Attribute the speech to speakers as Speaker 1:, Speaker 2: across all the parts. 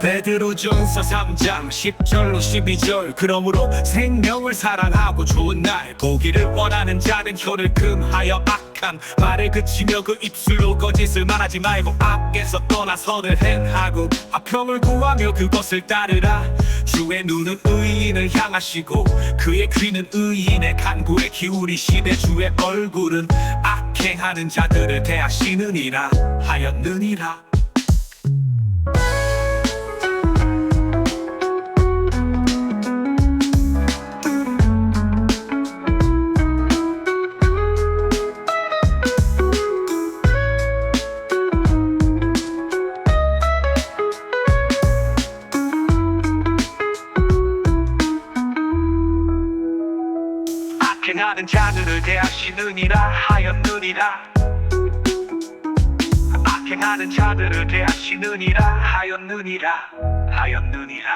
Speaker 1: 베드로전서 3장 10절로 12절. 그러므로 생명을 사랑하고 좋은 날 보기를 원하는 자는 혀를 금하여 악한 말을 그치며 그 입술로 거짓을 말하지 말고 앞에서 떠나 선을 행하고 화평을 구하며 그것을 따르라. 주의 눈은 의인을 향하시고 그의 귀는 의인의 간구에 기울이시되 주의 얼굴은 악행하는 자들을 대하시느니라 하였느니라 악행하는 자들을 대하시느니라 하였느니라. 악행하는 자들을 대하시느니라 하였느니라 하였느니라.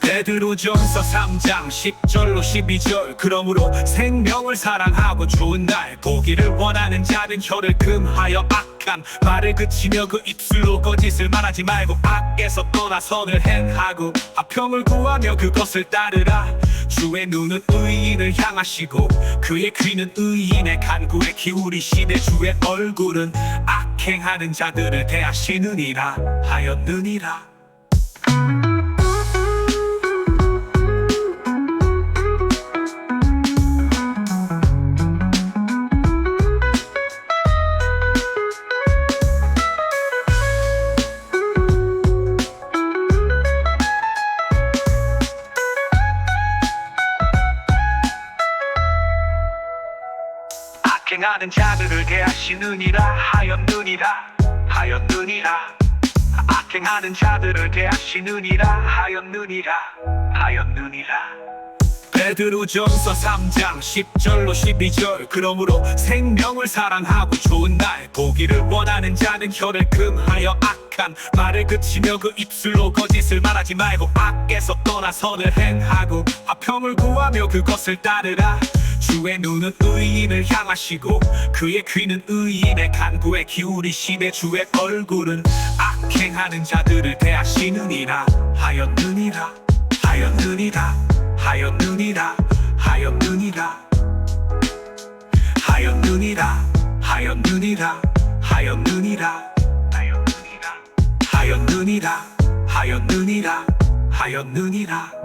Speaker 1: 베드로전서 3장 10절로 12절 그러므로 생명을 사랑하고 좋은 날 보기를 원하는 자는 혀를 금하여 악한 말을 그치며 그 입술로 거짓을 말하지 말고 악에서 떠나 선을 행하고 화평을 구하며 그것을 따르라 주의 눈은 의인을 향하시고 그의 귀는 의인의 간구에 기울이시되 주의 얼굴은 악행하는 자들을 대하시느니라 하였느니라 악행하는 자들을 대하시느니라. 하였느니라. 하였느니라. 악행하는 자들을 대하시느니라. 하였느니라. 하였느니라. 베드로전서 3장 10절로 12절. 그러므로 생명을 사랑하고 좋은 날 보기를 원하는 자는 혀를 금하여 악한 말을 그치며 그 입술로 거짓을 말하지 말고 악에서 떠나 선을 행하고 화평을 구하며 그것을 따르라 주의 눈은 의인을 향하시고 그의 귀는 의인의 간구에 기울이시되 주의 얼굴은 악행하는 자들을 대하시느니라. 하였느니라 하였느니라 하였느니라 하였느니라. 하였느니라 하였느니라 하였느니라. 하였느니라 하였느니라 하였느니라 하였느니라